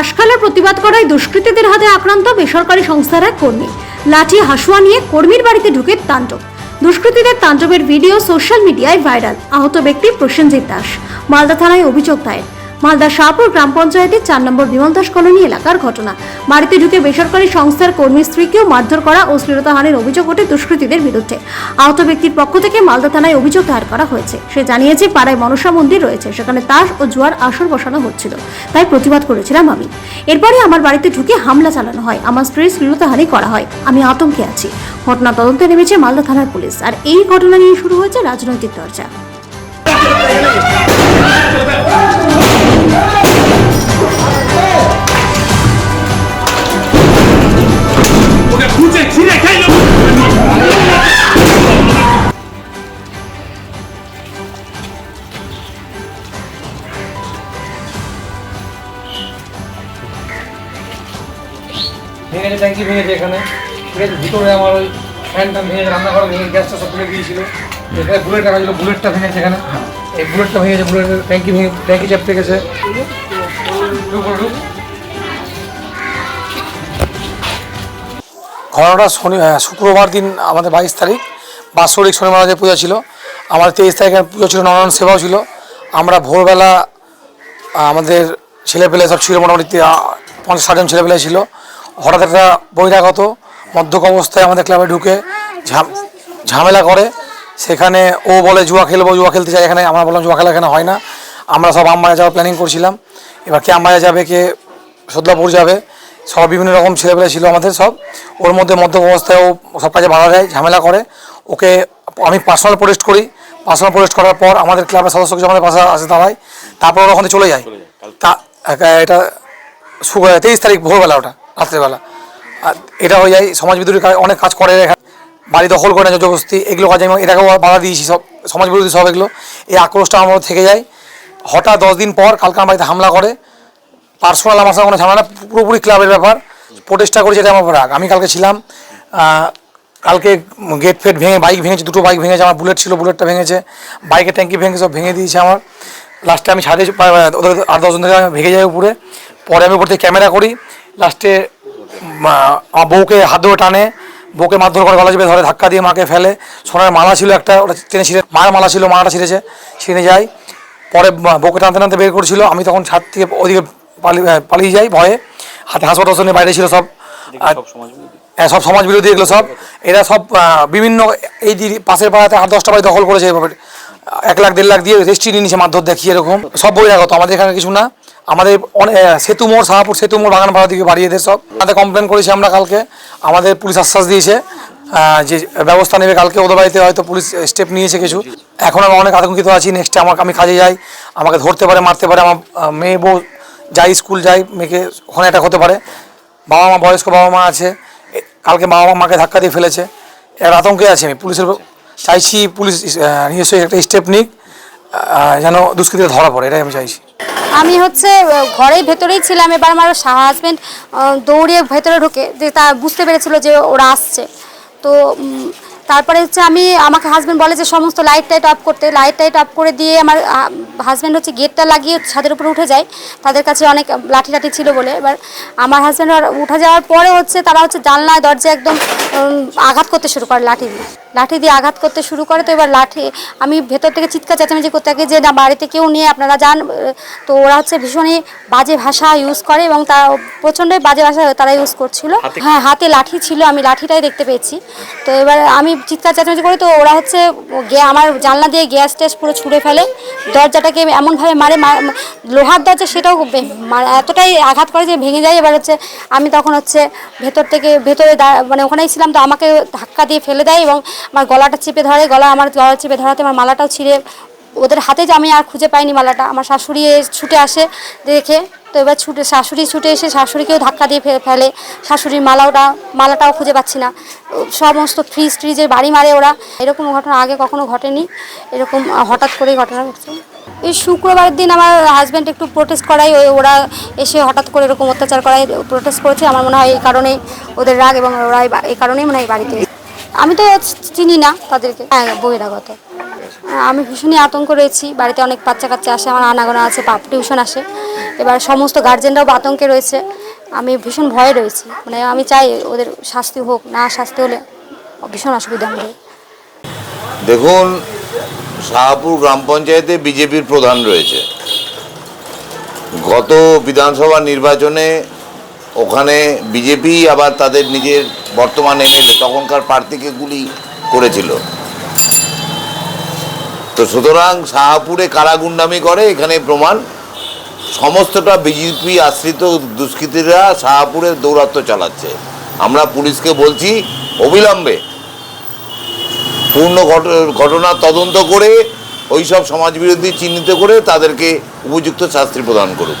টাসখালার প্রতিবাদ করায় দুষ্কৃতীদের হাতে আক্রান্ত বেসরকারি সংস্থার এক কর্মী। লাঠি, হাসুয়া নিয়ে কর্মীর বাড়িতে ঢুকে তাণ্ডব। দুষ্কৃতীদের তাণ্ডবের ভিডিও সোশ্যাল মিডিয়ায় ভাইরাল। আহত ব্যক্তি প্রসেনজিৎ দাস। মালদা থানায় অভিযোগ দায়ের। মালদা শাহপুর গ্রাম পঞ্চায়েতের চার নম্বর বিমল দাস কলোনি এলাকার ঘটনা। বাড়িতে ঢুকে বেসরকারি সংস্থার কর্মী স্ত্রীকেও মারধর করা ও শ্লীলতাহানির অভিযোগ ওঠে দুষ্কৃতীদের বিরুদ্ধে। আহত ব্যক্তির পক্ষ থেকে মালদা থানায় অভিযোগ দায়ের করা হয়েছে। সে জানিয়েছে, পাড়ায় মনসা মন্দির রয়েছে, সেখানে তাস ও জুয়ার আসর বসানো হচ্ছিল। তাই প্রতিবাদ করেছিলাম আমি। এরপরে আমার বাড়িতে ঢুকে হামলা চালানো হয়। আমার স্ত্রীর শ্লীলতাহানি করা হয়। আমি আতঙ্কে আছি। ঘটনা তদন্তে নেমেছে মালদা থানার পুলিশ। আর এই ঘটনা নিয়ে শুরু হয়েছে রাজনৈতিক চর্চা ভেঙেছে ট্যাঙ্কি ভেঙেছে এখানে, ঠিক আছে? ভিতরে আমার ওই ফ্যানটা ভেঙেছে রান্নাঘর ভেঙে গ্যাসটা সব তুলে দিয়েছিল। এখানে বুলেট রাখা ছিল বুলেটটা ভেঙেছে এখানে। এই বুলেটটা ভেঙেছে বুলেটের ট্যাঙ্কি ভেঙে, ট্যাঙ্কি চাপতে গেছে। ঘটনাটা শনি শুক্রবার দিন, আমাদের বাইশ তারিখ, বাৎসরিক শনি মহারাজের পূজা ছিল। আমাদের তেইশ তারিখে পুজো ছিল নরনারায়ণ সেবাও ছিল। আমরা ভোরবেলা আমাদের ছেলেপেলে সব ছিল, মোটামুটি পঞ্চাশ ষাটজন ছেলেপেলে ছিল। হঠাৎ একটা বহিরাগত মদ্যক অবস্থায় আমাদের ক্লাবে ঢুকে ঝাম- ঝামেলা করে। সেখানে ও বলে জুয়া খেলব জুয়া খেলতে চাই এখানে। আমরা বললাম জুয়া খেলা এখানে হয় না। আমরা সব আমবাজা যাওয়ার প্ল্যানিং করছিলাম। এবার কে আমবাজা যাবে কে সদলাপুর যাবে সব বিভিন্ন রকম ছেলেপেলে ছিল আমাদের সব। ওর মধ্যে মদ্যপ অবস্থায় ও সব কাজে বাধা দেয় ঝামেলা করে। ওকে আমি পার্সোনাল প্রোটেস্ট করি। পার্সোনাল প্রোটেস্ট করার পর আমাদের ক্লাবের সদস্য কিছু আমাদের পাশে আসে দাঁড়ায়। তারপর ওরা ওখানে চলে যায়। তা এটা তেইশ তারিখ ভোরবেলা ওটা। রাত্রেবেলা। আর এটা হয়ে যায়, সমাজ বিদ্রোহী অনেক কাজ করে বাড়ি দখল করে না জবরদস্তি, এগুলো কাজে আমি এটাকেও বাধা দিয়েছি সব সমাজ বিরোধী সব এগুলো। এই আক্রোশটা আমার থেকে যায়। হঠাৎ দশ দিন পর কালকে আমার বাড়িতে হামলা করে। পার্সোনাল আমার সঙ্গে কোনো ঝামেলা, পুরোপুরি ক্লাবের ব্যাপার। প্রোটেস্টটা করেছে এটা আমার রাগ। আমি কালকে ছিলাম কালকে গেট ফেট ভেঙে বাইক ভেঙেছে, দুটো বাইক ভেঙেছে, আমার বুলেট ছিল, বুলেটটা ভেঙেছে। বাইকের ট্যাঙ্কি ভেঙে সব ভেঙে দিয়েছে আমার। লাস্টে আমি ওদের আট দশজন থেকে ভেঙে যাই উপরে। পরে আমি উপর থেকে ক্যামেরা করি। লাস্টে বউকে হাত ধরে টানে বউকে মারধর করে গলা চেপে ধরে ধাক্কা দিয়ে মাকে ফেলে। সোনার মালা ছিল একটা ওটা টেনে ছিঁড়ে মায়ের মালা ছিল মালাটা ছিঁড়েছে ছিঁড়ে যায়। পরে বউকে টানতে টানতে বের করছিল আমি তখন ছাদ থেকে ওদিকে পালিয়ে পালিয়ে যাই ভয়ে। হাতে হাসপাতাল নিয়ে বাইরে ছিল সব। হ্যাঁ সব সমাজ বিরোধী এগুলো সব। এরা সব বিভিন্ন এই দিদি পাশের পাড়াতে আট দশটা বাড়ি দখল করেছে এভাবে। এক লাখ দেড় লাখ দিয়ে রেজিস্ট্রি নিয়ে মারধর দেখিয়ে এরকম। সব বই রাখতো আমাদের এখানে কিছু না। আমাদের অনেক সেতু মোড় শাহপুর সেতু মোড়, বাগান ভাড়া দিকে বাড়িয়ে এদের সব। তাদের কমপ্লেন করেছি আমরা কালকে। আমাদের পুলিশ আশ্বাস দিয়েছে যে ব্যবস্থা নেবে কালকে। ওদের বাড়িতে হয়তো পুলিশ স্টেপ নিয়েছে কিছু। এখন আমি অনেক আতঙ্কিত আছি। নেক্সটে আমাকে আমি কাজে যাই। আমাকে ধরতে পারে, মারতে পারে। আমার মেয়ে, বউ যাই, স্কুল যাই, মেয়েকে ওখানে একটা হতে পারে। বাবা মা, বয়স্ক বাবা মা আছে। কালকে বাবা মা মাকে ধাক্কা দিয়ে ফেলেছে। এর আতঙ্কে আছি আমি। পুলিশের চাইছি পুলিশ নিজস্ব একটা স্টেপ নিক। যেন দুষ্কৃতীরা ধরা পড়ে। এটাই আমি চাইছি। আমি হচ্ছে ঘরের ভেতরেই ছিলাম। এবার আমার হাজব্যান্ড দৌড়িয়ে ভেতরে ঢুকে, যে তা বুঝতে পেরেছিল যে ওরা আসছে। তো তারপরে হচ্ছে আমি আমাকে হাজব্যান্ড বলে যে সমস্ত লাইট টাইট অফ করতে লাইট টাইট অফ করে দিয়ে আমার হাজব্যান্ড হচ্ছে গেটটা লাগিয়ে ছাদের উপরে উঠে যায়। তাদের কাছে অনেক লাঠি টাঠি ছিল বলে। এবার আমার হাজব্যান্ড উঠে যাওয়ার পরে হচ্ছে তারা হচ্ছে জানলায় দরজা একদম আঘাত করতে শুরু করে লাঠি দিয়ে। লাঠি দিয়ে আঘাত করতে শুরু করে তো এবার লাঠি আমি ভেতর থেকে চিৎকার চেঁচামেচি করতে থাকি যে না বাড়িতে কেউ নিয়ে আপনারা যান। তো ওরা হচ্ছে ভীষণই বাজে ভাষা ইউজ করে এবং তা প্রচণ্ডই বাজে ভাষা তারা ইউজ করছিল। হ্যাঁ হাতে লাঠি ছিল আমি লাঠিটাই দেখতে পেয়েছি। তো এবার আমি চিৎকার চেঁচামেচি করে তো ওরা হচ্ছে আমার জানলা দিয়ে গ্যাস ট্যাস পুরো ছুঁড়ে ফেলে। দরজাটাকে এমনভাবে মারে লোহার দরজা সেটাও এতটাই আঘাত করে যে ভেঙে যায়। এবার হচ্ছে আমি তখন হচ্ছে ভেতর থেকে ভেতরে মানে ওখানেই ছিলাম, তো আমাকে ধাক্কা দিয়ে ফেলে দেয় এবং আমার গলাটা চেপে ধরে, গলা আমার গলা চেপে ধরাতে আমার মালাটাও ছিঁড়ে। ওদের হাতে যে আমি আর খুঁজে পাইনি মালাটা, আমার শাশুড়ি ছুটে আসে দেখে। তো এবার ছুটে শাশুড়ি ছুটে এসে শাশুড়িকেও ধাক্কা দিয়ে ফেলে। শাশুড়ির মালাওটা মালাটাও খুঁজে পাচ্ছি না। সমস্ত ফ্রিজ ট্রিজের বাড়ি মারে ওরা। এরকম ঘটনা আগে কখনো ঘটেনি। এরকম হঠাৎ করেই ঘটনা ঘটছে। এই শুক্রবারের দিন আমার হাজব্যান্ড একটু প্রোটেস্ট করাই ওরা এসে হঠাৎ করে এরকম অত্যাচার করায় প্রোটেস্ট করেছে। আমার মনে হয় এই কারণেই ওদের রাগ এবং ওরা এই কারণেই মনে হয় বাড়িতে আমি তো চিনি না তাদেরকে। হ্যাঁ বহিরাগত। আমি ভীষণই আতঙ্ক রয়েছি। বাড়িতে অনেক বাচ্চা কাচ্চা আসে আমার আনাগোনা আছে পাপ টিউশন আসে। এবার সমস্ত গার্জেনরাও আতঙ্কে রয়েছে। আমি ভীষণ ভয়ে রয়েছি। মানে আমি চাই ওদের শাস্তি হোক না শাস্তি হলে ভীষণ অসুবিধা হবে। দেখুন শাহপুর গ্রাম পঞ্চায়েতে বিজেপির প্রধান রয়েছে। গত বিধানসভা নির্বাচনে ওখানে বিজেপি আবার তাদের নিজের বর্তমান এমএলএ তখনকার প্রার্থীকে গুলি করেছিল। তো সুতরাং শাহাপুরে কারা গুন্ডামি করে, এখানে প্রমাণ। সমস্তটা বিজেপি আশ্রিত দুষ্কৃতীরা শাহাপুরে দৌরাত্ম চালাচ্ছে। আমরা পুলিশকে বলছি, অবিলম্বে পূর্ণ ঘটনা তদন্ত করে ওই সব সমাজবিরোধী চিহ্নিত করে তাদেরকে উপযুক্ত শাস্তি প্রদান করুক।